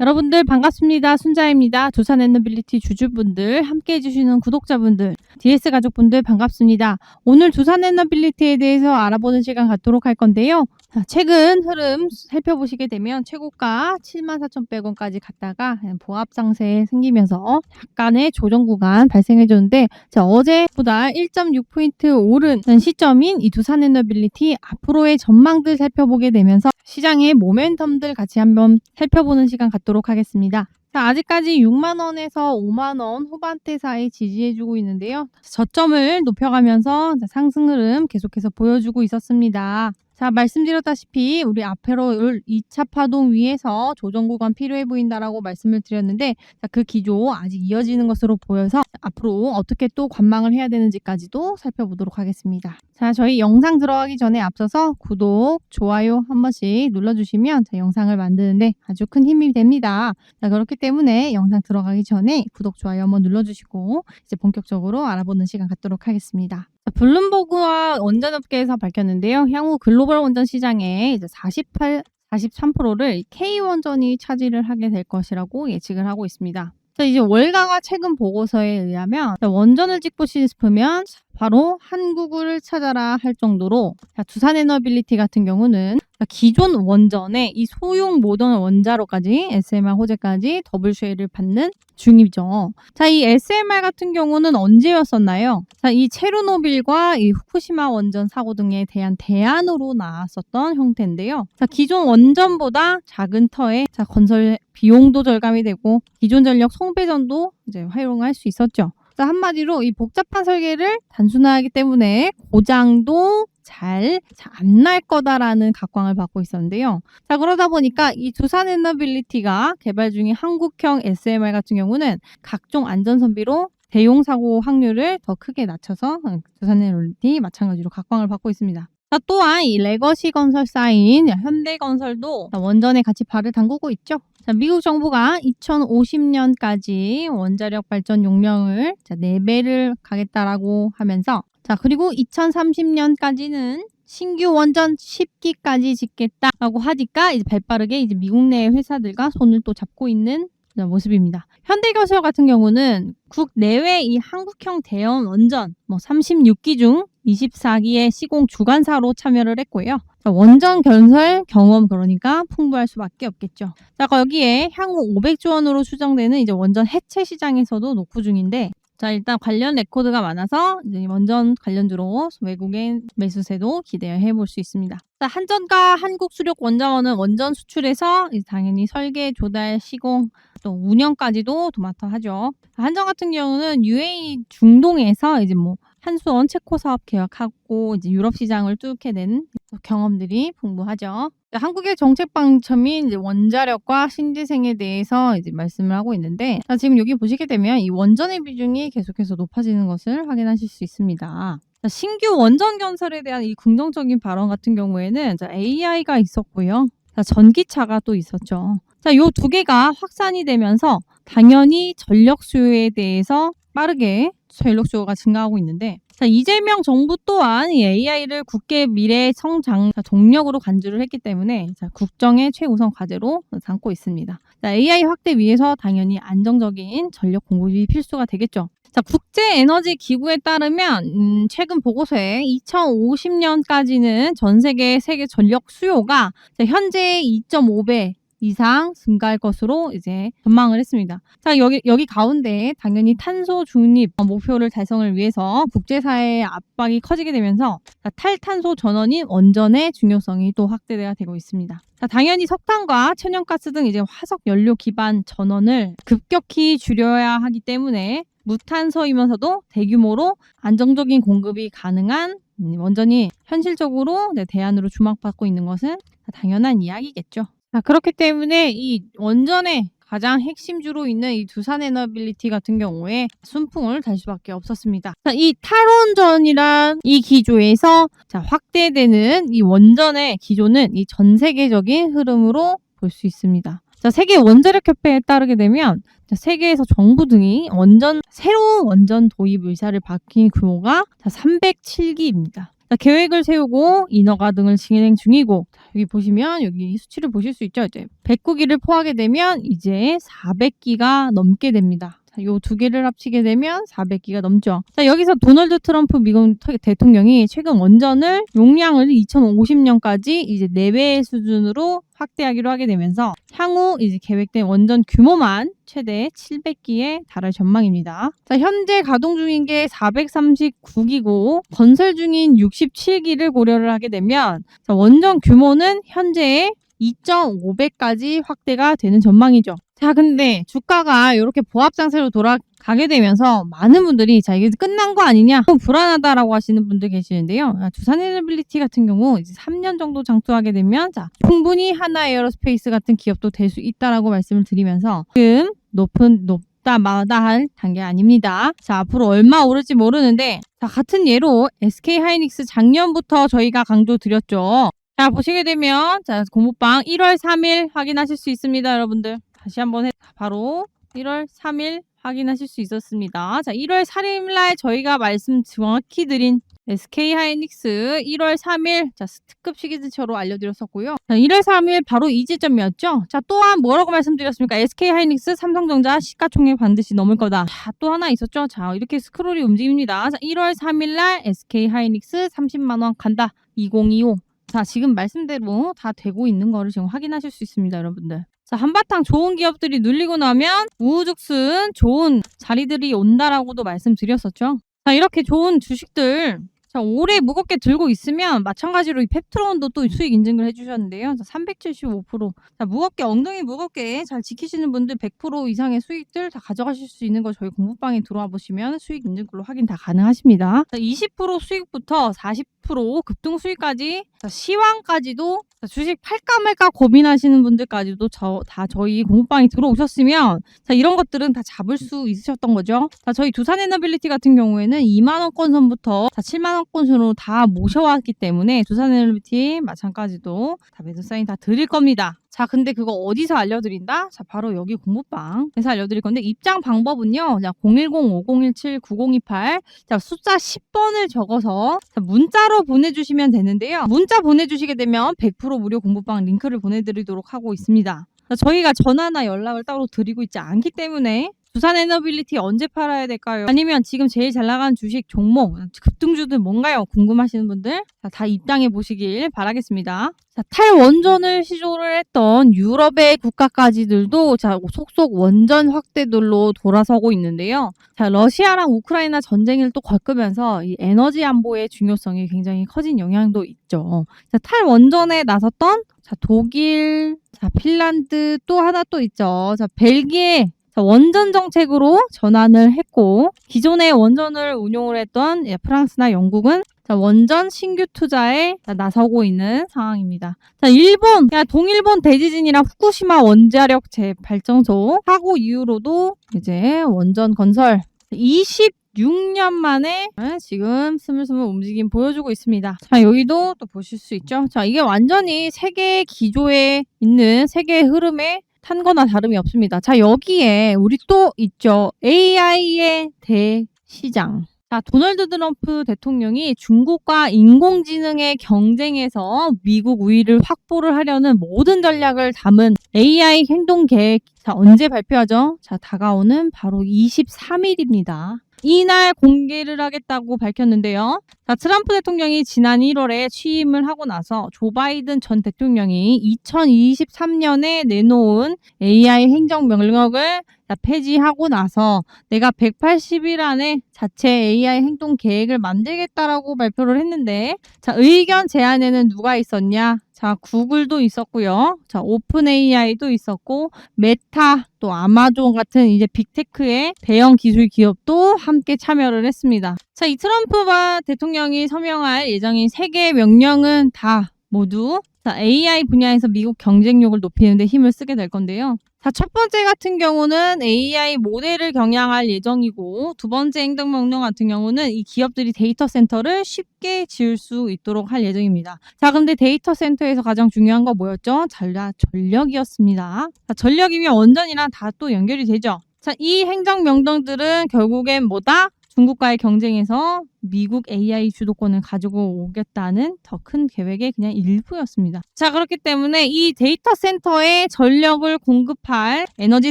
여러분들 반갑습니다. 순자입니다. 두산 에너빌리티 주주분들, 함께 해주시는 구독자분들, DS 가족분들 반갑습니다. 오늘 두산 에너빌리티에 대해서 알아보는 시간 갖도록 할 건데요. 자, 최근 흐름 살펴보시게 되면 최고가 74,100원까지 갔다가 보합 상세 생기면서 약간의 조정 구간 발생해줬는데 자, 어제보다 1.6포인트 오른 시점인 이 두산 에너빌리티 앞으로의 전망들 살펴보게 되면서 시장의 모멘텀들 같이 한번 살펴보는 시간 갖도록 하겠습니다. 자, 아직까지 6만원에서 5만원 후반대 사이 지지해주고 있는데요. 저점을 높여가면서 상승 흐름 계속해서 보여주고 있었습니다. 자, 말씀드렸다시피 우리 앞으로 2차 파동 위에서 조정 구간 필요해 보인다라고 말씀을 드렸는데 자, 그 기조 아직 이어지는 것으로 보여서 앞으로 어떻게 또 관망을 해야 되는지까지도 살펴보도록 하겠습니다. 자, 저희 영상 들어가기 전에 앞서서 구독, 좋아요 한 번씩 눌러주시면 제 영상을 만드는데 아주 큰 힘이 됩니다. 자, 그렇기 때문에 영상 들어가기 전에 구독, 좋아요 한번 눌러주시고 이제 본격적으로 알아보는 시간 갖도록 하겠습니다. 블룸버그와 원전업계에서 밝혔는데요. 향후 글로벌 원전 시장의 이제 48, 43%를 K원전이 차지를 하게 될 것이라고 예측을 하고 있습니다. 자, 이제 월가가 최근 보고서에 의하면 원전을 찍고 싶으면 바로 한국을 찾아라 할 정도로 두산 에너빌리티 같은 경우는 기존 원전의 이 소형 모던 원자로까지 SMR 호재까지 더블 쉐일을 받는 중이죠. 자, 이 SMR 같은 경우는 언제였었나요? 자, 이 체르노빌과 이 후쿠시마 원전 사고 등에 대한 대안으로 나왔었던 형태인데요. 자, 기존 원전보다 작은 터에 자, 건설 비용도 절감이 되고 기존 전력 송배전도 이제 활용할 수 있었죠. 한마디로 이 복잡한 설계를 단순화하기 때문에 고장도 잘 안 날 거다라는 각광을 받고 있었는데요. 자 그러다 보니까 이 두산 에너빌리티가 개발 중인 한국형 SMR 같은 경우는 각종 안전 선비로 대용 사고 확률을 더 크게 낮춰서 두산 에너빌리티 마찬가지로 각광을 받고 있습니다. 자, 또한 이 레거시 건설사인 현대건설도 원전에 같이 발을 담그고 있죠. 자, 미국 정부가 2050년까지 원자력 발전 용량을 자, 4배를 가겠다라고 하면서 자, 그리고 2030년까지는 신규 원전 10기까지 짓겠다라고 하니까 이제 발빠르게 이제 미국 내 회사들과 손을 또 잡고 있는 모습입니다. 현대건설 같은 경우는 국내외 이 한국형 대형 원전 뭐 36기 중 24기의 시공 주관사로 참여를 했고요. 원전 건설 경험 그러니까 풍부할 수밖에 없겠죠. 자, 여기에 향후 500조 원으로 추정되는 이제 원전 해체 시장에서도 녹부 중인데 자, 일단 관련 레코드가 많아서 이제 원전 관련주로 외국인 매수세도 기대해 볼 수 있습니다. 자, 한전과 한국수력 원자원은 원전 수출에서 당연히 설계, 조달, 시공, 또 운영까지도 도맡아 하죠. 한전 같은 경우는 UAE 중동에서 이제 뭐 한수원 체코 사업 계약하고 이제 유럽 시장을 뚫게 된 경험들이 풍부하죠. 한국의 정책 방침인 원자력과 신재생에 대해서 이제 말씀을 하고 있는데 자, 지금 여기 보시게 되면 이 원전의 비중이 계속해서 높아지는 것을 확인하실 수 있습니다. 자, 신규 원전 건설에 대한 이 긍정적인 발언 같은 경우에는 자, AI가 있었고요. 자, 전기차가 또 있었죠. 자, 요 두 개가 확산이 되면서 당연히 전력 수요에 대해서 빠르게 전력 수요가 증가하고 있는데 자, 이재명 정부 또한 이 AI를 국계 미래 성장 동력으로 간주를 했기 때문에 자, 국정의 최우선 과제로 삼고 있습니다. 자, AI 확대 위해서 당연히 안정적인 전력 공급이 필수가 되겠죠. 자, 국제에너지기구에 따르면 음, 최근 보고서에 2050년까지는 전 세계 세계 전력 수요가 현재 2.5배 이상 증가할 것으로 이제 전망을 했습니다. 자, 여기, 여기 가운데 당연히 탄소 중립 목표를 달성을 위해서 국제사회의 압박이 커지게 되면서 탈탄소 전원인 원전의 중요성이 또 확대가 되고 있습니다. 자, 당연히 석탄과 천연가스 등 이제 화석 연료 기반 전원을 급격히 줄여야 하기 때문에 무탄소이면서도 대규모로 안정적인 공급이 가능한 원전이 현실적으로 네, 대안으로 주목받고 있는 것은 당연한 이야기겠죠. 자, 그렇기 때문에 이 원전의 가장 핵심주로 있는 이 두산 에너빌리티 같은 경우에 순풍을 달 수밖에 없었습니다. 자, 이 탈원전이란 이 기조에서 자, 확대되는 이 원전의 기조는 이 전 세계적인 흐름으로 볼 수 있습니다. 자, 세계 원자력 협회에 따르게 되면 자, 세계에서 정부 등이 원전 새로운 원전 도입 의사를 밝힌 규모가 자, 307기입니다. 자, 계획을 세우고 인허가 등을 진행 중이고 자, 여기 보시면 여기 수치를 보실 수 있죠. 이제 109기를 포하게 되면 이제 400기가 넘게 됩니다. 요 두 개를 합치게 되면 400기가 넘죠. 자, 여기서 도널드 트럼프 미국 터- 대통령이 최근 원전을 용량을 2050년까지 이제 4배 수준으로 확대하기로 하게 되면서 향후 이제 계획된 원전 규모만 최대 700기에 달할 전망입니다. 자, 현재 가동 중인 게 439기고 건설 중인 67기를 고려를 하게 되면 자, 원전 규모는 현재의 2.5배까지 확대가 되는 전망이죠. 자, 근데 주가가 이렇게 보합 상태로 돌아가게 되면서 많은 분들이 자, 이게 끝난 거 아니냐? 좀 불안하다라고 하시는 분들 계시는데요. 아, 두산 에너빌리티 같은 경우 이제 3년 정도 장투하게 되면 자, 충분히 하나 에어로스페이스 같은 기업도 될 수 있다라고 말씀을 드리면서 지금 높은 높다 마다 할 단계 아닙니다. 자, 앞으로 얼마 오를지 모르는데 자, 같은 예로 SK 하이닉스 작년부터 저희가 강조 드렸죠. 자, 보시게 되면, 자, 공부방 1월 3일 확인하실 수 있습니다, 여러분들. 다시 한번 해, 바로 1월 3일 확인하실 수 있었습니다. 자, 1월 4일 날 저희가 말씀 정확히 드린 SK 하이닉스 1월 3일 자, 특급 시기즈처로 알려드렸었고요. 자, 1월 3일 바로 이 지점이었죠. 자, 또한 뭐라고 말씀드렸습니까? SK 하이닉스 삼성전자 시가총액 반드시 넘을 거다. 자, 또 하나 있었죠. 자, 이렇게 스크롤이 움직입니다. 자, 1월 3일 날 SK 하이닉스 30만 원 간다. 2025. 자, 지금 말씀대로 다 되고 있는 거를 지금 확인하실 수 있습니다, 여러분들. 자, 한바탕 좋은 기업들이 눌리고 나면 우후죽순 좋은 자리들이 온다라고도 말씀드렸었죠. 자, 이렇게 좋은 주식들 자, 오래 무겁게 들고 있으면 마찬가지로 이 펩트론도 또 수익 인증을 해주셨는데요. 자, 375%. 자, 무겁게, 엉덩이 무겁게 잘 지키시는 분들 100% 이상의 수익들 다 가져가실 수 있는 거 저희 공부방에 들어와 보시면 수익 인증글로 확인 다 가능하십니다. 자, 20% 수익부터 40% 급등 수익까지, 자, 시황까지도 자, 주식 팔까 말까 고민하시는 분들까지도 저, 다 저희 공부방에 들어오셨으면 자, 이런 것들은 다 잡을 수 있으셨던 거죠. 자, 저희 두산에너빌리티 같은 경우에는 2만원권 선부터 자, 7만원권 선으로 다 모셔왔기 때문에 두산에너빌리티 마찬가지도 다 매수 사인 다 드릴 겁니다. 자, 근데 그거 어디서 알려드린다? 자, 바로 여기 공부방에서 알려드릴 건데, 입장 방법은요, 자, 010-5017-9028. 자, 숫자 10번을 적어서 자, 문자로 보내주시면 되는데요. 문자 보내주시게 되면 100% 무료 공부방 링크를 보내드리도록 하고 있습니다. 자, 저희가 전화나 연락을 따로 드리고 있지 않기 때문에 두산 에너빌리티 언제 팔아야 될까요? 아니면 지금 제일 잘 나가는 주식 종목, 급등주들 뭔가요? 궁금하시는 분들 자, 다 입당해 보시길 바라겠습니다. 자, 탈원전을 시도를 했던 유럽의 국가까지들도 자, 속속 원전 확대들로 돌아서고 있는데요. 자, 러시아랑 우크라이나 전쟁을 또 겪으면서 이 에너지 안보의 중요성이 굉장히 커진 영향도 있죠. 자, 탈원전에 나섰던 자, 독일, 자, 핀란드 또 하나 또 있죠. 자, 벨기에 자, 원전 정책으로 전환을 했고 기존의 원전을 운용을 했던 예, 프랑스나 영국은 자, 원전 신규 투자에 자, 나서고 있는 상황입니다. 자, 일본, 야, 동일본 대지진이랑 후쿠시마 원자력 재발전소 사고 이후로도 이제 원전 건설 26년 만에 예, 지금 스물스물 움직임 보여주고 있습니다. 자, 여기도 또 보실 수 있죠. 자, 이게 완전히 세계 기조에 있는 세계의 흐름에 탄 거나 다름이 없습니다. 자, 여기에 우리 또 있죠. AI의 대시장. 자, 도널드 트럼프 대통령이 중국과 인공지능의 경쟁에서 미국 우위를 확보를 하려는 모든 전략을 담은 AI 행동 계획, 자, 언제 발표하죠? 자, 다가오는 바로 23일입니다. 이날 공개를 하겠다고 밝혔는데요. 자, 트럼프 대통령이 지난 1월에 취임을 하고 나서 조 바이든 전 대통령이 2023년에 내놓은 AI 행정 명령을 자, 폐지하고 나서 내가 180일 안에 자체 AI 행동 계획을 만들겠다라고 발표를 했는데 자, 의견 제안에는 누가 있었냐? 자, 구글도 있었고요. 자, 오픈 AI도 있었고 메타 또 아마존 같은 이제 빅테크의 대형 기술 기업도 함께 참여를 했습니다. 자, 이 트럼프가 대통령이 서명할 예정인 세 개의 명령은 다 모두 자, AI 분야에서 미국 경쟁력을 높이는 데 힘을 쓰게 될 건데요. 자, 첫 번째 같은 경우는 AI 모델을 경영할 예정이고, 두 번째 행정명령 같은 경우는 이 기업들이 데이터 센터를 쉽게 지을 수 있도록 할 예정입니다. 자, 근데 데이터 센터에서 가장 중요한 거 뭐였죠? 전략, 전력이었습니다. 자, 전력이면 원전이랑 다 또 연결이 되죠. 자, 이 행정 명령들은 결국엔 뭐다? 중국과의 경쟁에서 미국 AI 주도권을 가지고 오겠다는 더 큰 계획의 그냥 일부였습니다. 자, 그렇기 때문에 이 데이터 센터에 전력을 공급할 에너지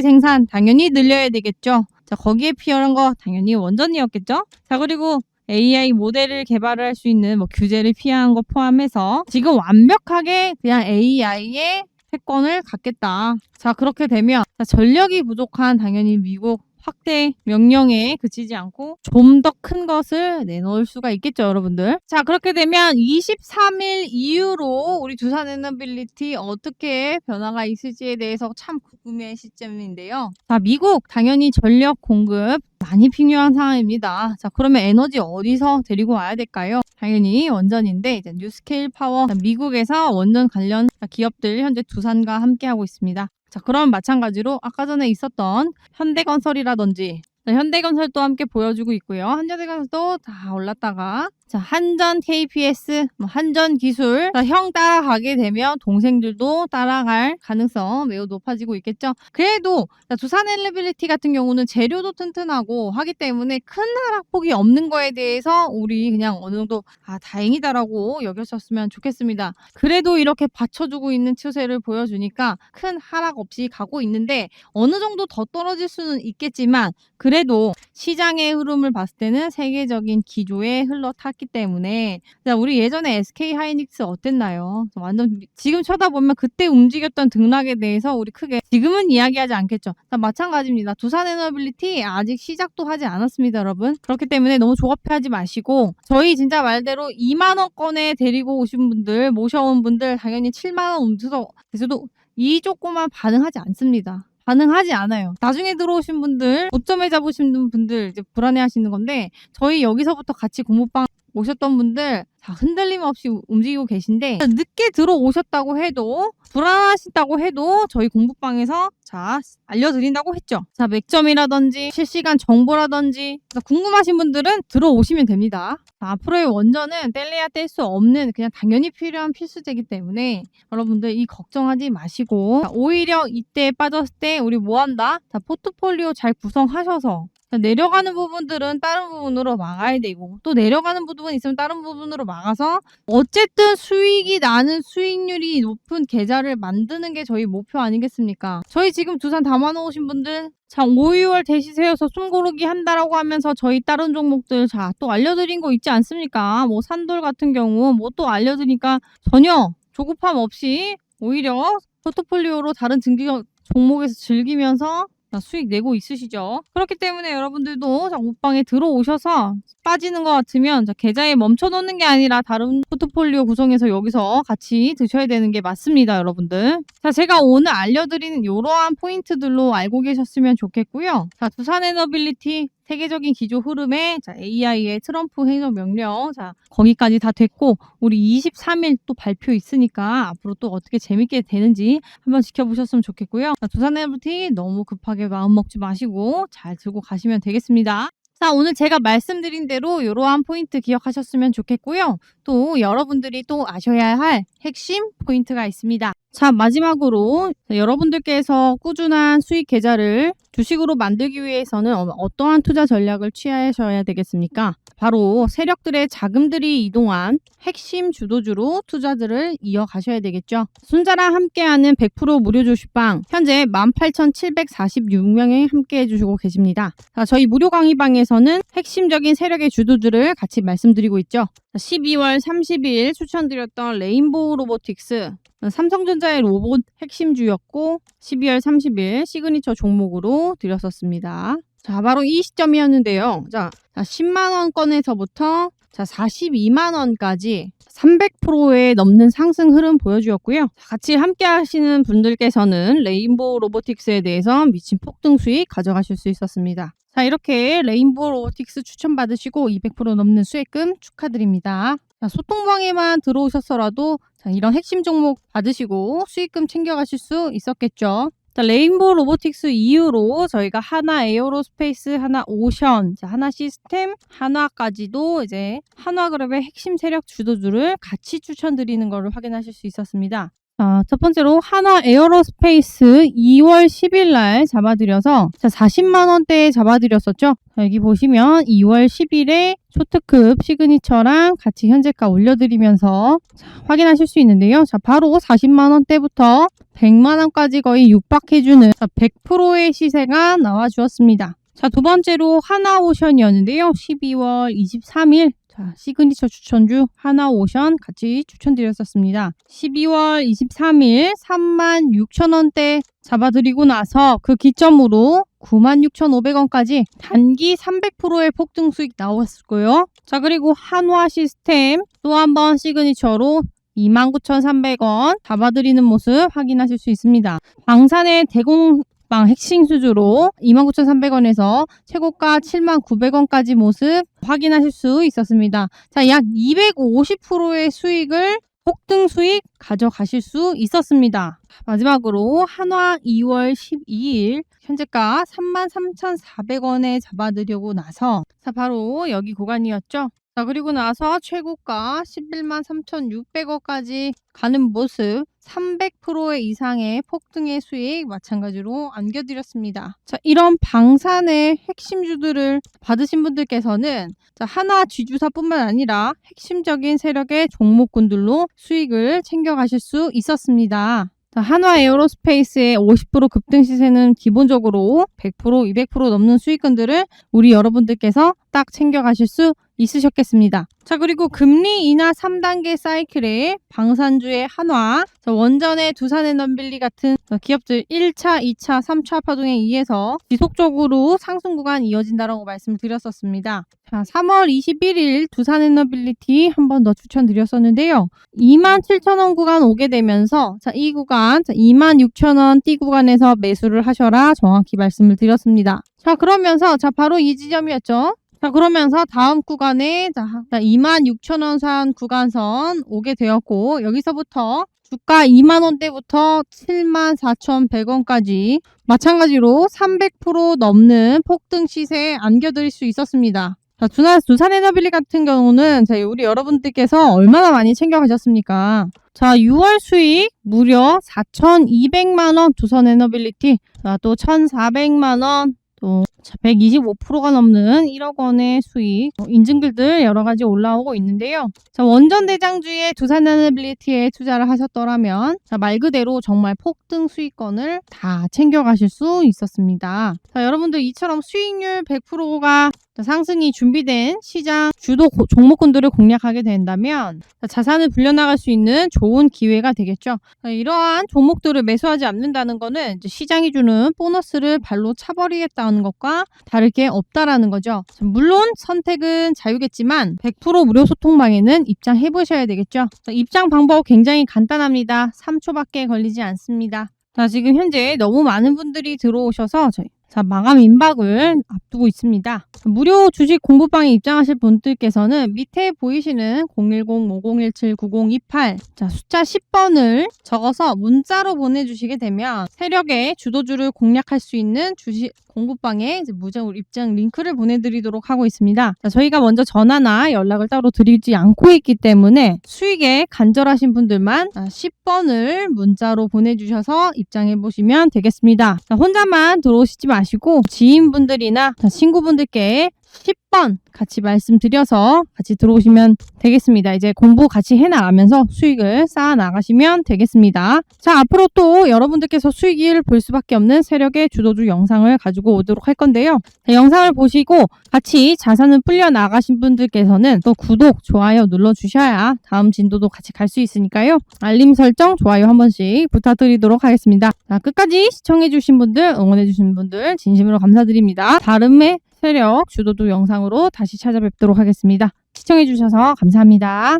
생산 당연히 늘려야 되겠죠. 자, 거기에 필요한 거 당연히 원전이었겠죠. 자, 그리고 AI 모델을 개발을 할 수 있는 뭐 규제를 피한 거 포함해서 지금 완벽하게 그냥 AI의 패권을 갖겠다. 자, 그렇게 되면 자, 전력이 부족한 당연히 미국 확대 명령에 그치지 않고 좀 더 큰 것을 내놓을 수가 있겠죠, 여러분들. 자, 그렇게 되면 23일 이후로 우리 두산 에너빌리티 어떻게 변화가 있을지에 대해서 참 궁금해 시점인데요. 자, 미국 당연히 전력 공급 많이 필요한 상황입니다. 자, 그러면 에너지 어디서 데리고 와야 될까요? 당연히 원전인데 이제 뉴스케일 파워 미국에서 원전 관련 기업들 현재 두산과 함께 하고 있습니다. 자, 그럼 마찬가지로 아까 전에 있었던 현대건설이라든지 자, 현대건설도 함께 보여주고 있고요. 현대건설도 다 올랐다가 자, 한전 KPS, 뭐 한전 기술 자, 형 따라가게 되면 동생들도 따라갈 가능성 매우 높아지고 있겠죠. 그래도 자, 두산 엘리빌리티 같은 경우는 재료도 튼튼하고 하기 때문에 큰 하락폭이 없는 거에 대해서 우리 그냥 어느 정도 아 다행이다라고 여겨졌으면 좋겠습니다. 그래도 이렇게 받쳐주고 있는 추세를 보여주니까 큰 하락 없이 가고 있는데 어느 정도 더 떨어질 수는 있겠지만 그래도 시장의 흐름을 봤을 때는 세계적인 기조에 흘러 탔기 때문에 자, 우리 예전에 SK 하이닉스 어땠나요? 완전 지금 쳐다보면 그때 움직였던 등락에 대해서 우리 크게 지금은 이야기하지 않겠죠. 자, 마찬가지입니다. 두산 에너빌리티 아직 시작도 하지 않았습니다, 여러분. 그렇기 때문에 너무 조급해하지 마시고 저희 진짜 말대로 2만 원권에 데리고 오신 분들 모셔온 분들 당연히 7만 원 움츠서 그래도 이 조그만 반응하지 않습니다. 반응하지 않아요. 나중에 들어오신 분들, 고점에 잡으신 분들 이제 불안해 하시는 건데, 저희 여기서부터 같이 공부방 오셨던 분들 다 흔들림 없이 움직이고 계신데, 늦게 들어오셨다고 해도, 불안하시다고 해도 저희 공부방에서 자, 알려드린다고 했죠. 자, 맥점이라든지 실시간 정보라든지 자, 궁금하신 분들은 들어오시면 됩니다. 자, 앞으로의 원전은 뗄래야 뗄 수 없는 그냥 당연히 필요한 필수제이기 때문에 여러분들 이 걱정하지 마시고 자, 오히려 이때 빠졌을 때 우리 뭐 한다? 자, 포트폴리오 잘 구성하셔서 자, 내려가는 부분들은 다른 부분으로 막아야 되고 또 내려가는 부분 있으면 다른 부분으로 막아서 어쨌든 수익이 나는 수익률이 높은 계좌를 만드는 게 저희 목표 아니겠습니까? 저희 지금 두산 담아놓으신 분들 자 5, 6월 대시세여서 숨고르기 한다라고 하면서 저희 다른 종목들 자 또 알려드린 거 있지 않습니까? 뭐 산돌 같은 경우 뭐 또 알려드리니까 전혀 조급함 없이 오히려 포트폴리오로 다른 증기 종목에서 즐기면서 자, 수익 내고 있으시죠? 그렇기 때문에 여러분들도 자, 옷방에 들어오셔서 빠지는 것 같으면 자, 계좌에 멈춰놓는 게 아니라 다른 포트폴리오 구성해서 여기서 같이 드셔야 되는 게 맞습니다, 여러분들. 자, 제가 오늘 알려드리는 이러한 포인트들로 알고 계셨으면 좋겠고요. 자, 두산 에너빌리티 세계적인 기조 흐름에 자, AI의 트럼프 행정 명령 자 거기까지 다 됐고 우리 23일 또 발표 있으니까 앞으로 또 어떻게 재밌게 되는지 한번 지켜보셨으면 좋겠고요. 자, 두산 에너빌리티 너무 급하게 마음 먹지 마시고 잘 들고 가시면 되겠습니다. 자, 오늘 제가 말씀드린 대로 이러한 포인트 기억하셨으면 좋겠고요. 또 여러분들이 또 아셔야 할 핵심 포인트가 있습니다. 자, 마지막으로 여러분들께서 꾸준한 수익 계좌를 주식으로 만들기 위해서는 어- 어떠한 투자 전략을 취하셔야 되겠습니까? 바로 세력들의 자금들이 이동한 핵심 주도주로 투자들을 이어가셔야 되겠죠. 순자랑 함께하는 100% 무료 주식방 현재 18,746명이 함께 해 주시고 계십니다. 자, 저희 무료 강의방에서는 핵심적인 세력의 주도주를 같이 말씀드리고 있죠. 12월 30일 추천드렸던 레인보우 로보틱스 삼성전자의 로봇 핵심 주였고 12월 30일 시그니처 종목으로 드렸었습니다. 자, 바로 이 시점이었는데요. 자, 자 10만 원권에서부터 자, 42만 원까지 300%에 넘는 상승 흐름 보여주었고요. 자, 같이 함께 하시는 분들께서는 레인보우 로보틱스에 대해서 미친 폭등 수익 가져가실 수 있었습니다. 자, 이렇게 레인보우 로보틱스 추천받으시고 200% 넘는 수익금 축하드립니다. 자, 소통방에만 들어오셨어라도 자, 이런 핵심 종목 받으시고 수익금 챙겨가실 수 있었겠죠. 자, 레인보우 로보틱스 이후로 저희가 하나 에어로스페이스, 하나 오션, 자, 하나 시스템, 한화까지도 이제 한화그룹의 핵심 세력 주도주를 같이 추천드리는 것을 확인하실 수 있었습니다. 자, 첫 번째로 하나 에어로스페이스 2월 10일 날 잡아드려서 자, 40만 원대에 잡아드렸었죠. 자, 여기 보시면 2월 10일에 초특급 시그니처랑 같이 현재가 올려드리면서 자, 확인하실 수 있는데요. 자, 바로 40만 원대부터 100만 원까지 거의 육박해주는 100%의 시세가 나와 주었습니다. 자, 두 번째로 하나오션이었는데요. 12월 23일 자, 시그니처 추천주 하나오션 같이 추천드렸었습니다. 12월 23일 36,000원대 잡아드리고 나서 그 기점으로 96,500원까지 단기 300%의 폭등 수익 나왔고요. 자, 그리고 한화 시스템 또 한 번 시그니처로 29,300원 잡아드리는 모습 확인하실 수 있습니다. 방산의 대공 방 핵심 수주로 29,300원에서 최고가 79,900원까지 모습 확인하실 수 있었습니다. 자, 약 250%의 수익을 폭등 수익 가져가실 수 있었습니다. 마지막으로 한화 2월 12일 현재가 33,400원에 잡아드리고 나서 자 바로 여기 구간이었죠. 자 그리고 나서 최고가 11만 3,600원까지 가는 모습 300% 이상의 폭등의 수익 마찬가지로 안겨드렸습니다. 자 이런 방산의 핵심주들을 받으신 분들께서는 자, 하나 쥐주사뿐만 아니라 핵심적인 세력의 종목군들로 수익을 챙겨가실 수 있었습니다. 자, 한화 에어로스페이스의 50% 급등 시세는 기본적으로 100%, 200% 넘는 수익권들을 우리 여러분들께서 딱 챙겨가실 수 있으셨겠습니다. 자, 그리고 금리 인하 3단계 사이클의 방산주의 한화, 자, 원전의 두산에너빌리 같은 기업들 1차, 2차, 3차 파동에 의해서 지속적으로 상승 구간 이어진다라고 말씀을 드렸었습니다. 자, 3월 21일 두산 에너빌리티 한 번 더 추천드렸었는데요. 27,000원 구간 오게 되면서 자, 이 구간 26,000원 띠 구간에서 매수를 하셔라 정확히 말씀을 드렸습니다. 자, 그러면서 자, 바로 이 지점이었죠. 자, 그러면서 다음 구간에 자, 26,000원 선 구간선 오게 되었고 여기서부터 주가 2만 원대부터 7만 4,100원까지 마찬가지로 300% 넘는 폭등 시세에 안겨드릴 수 있었습니다. 자, 두산, 두산에너빌리 같은 경우는 자, 우리 여러분들께서 얼마나 많이 챙겨가셨습니까? 자, 6월 수익 무려 4,200만 원 두산에너빌리티, 자, 또 1,400만 원, 또 125%가 넘는 1억 원의 수익 어, 인증글들 여러 가지 올라오고 있는데요. 자, 원전 대장주의 두산에너빌리티에 투자를 하셨더라면 자, 말 그대로 정말 폭등 수익권을 다 챙겨가실 수 있었습니다. 자, 여러분들 이처럼 수익률 100%가 상승이 준비된 시장 주도 고- 종목군들을 공략하게 된다면 자산을 불려나갈 수 있는 좋은 기회가 되겠죠. 자, 이러한 종목들을 매수하지 않는다는 것은 시장이 주는 보너스를 발로 차버리겠다는 것과 다를 게 없다라는 거죠. 자, 물론 선택은 자유겠지만 100% 무료 소통방에는 입장해 보셔야 되겠죠. 자, 입장 방법 굉장히 간단합니다. 3초밖에 걸리지 않습니다. 자, 지금 현재 너무 많은 분들이 들어오셔서 저희 자, 마감 임박을 앞두고 있습니다. 무료 주식 공부방에 입장하실 분들께서는 밑에 보이시는 010-5017-9028 자, 숫자 10번을 적어서 문자로 보내주시게 되면 세력의 주도주를 공략할 수 있는 주식 공부방에 무료 입장 링크를 보내드리도록 하고 있습니다. 자, 저희가 먼저 전화나 연락을 따로 드리지 않고 있기 때문에 수익에 간절하신 분들만 10번을 문자로 보내주셔서 입장해 보시면 되겠습니다. 자, 혼자만 들어오시지 마시고 지인분들이나 자, 친구분들께 10번 같이 말씀드려서 같이 들어오시면 되겠습니다. 이제 공부 같이 해나가면서 수익을 쌓아 나가시면 되겠습니다. 자, 앞으로 또 여러분들께서 수익을 볼 수밖에 없는 세력의 주도주 영상을 가지고 오도록 할 건데요. 자, 영상을 보시고 같이 자산을 불려 나가신 분들께서는 또 구독, 좋아요 눌러주셔야 다음 진도도 같이 갈 수 있으니까요. 알림 설정, 좋아요 한 번씩 부탁드리도록 하겠습니다. 자, 끝까지 시청해주신 분들, 응원해주신 분들 진심으로 감사드립니다. 다음에 세력 주도주 영상으로 다시 찾아뵙도록 하겠습니다. 시청해주셔서 감사합니다.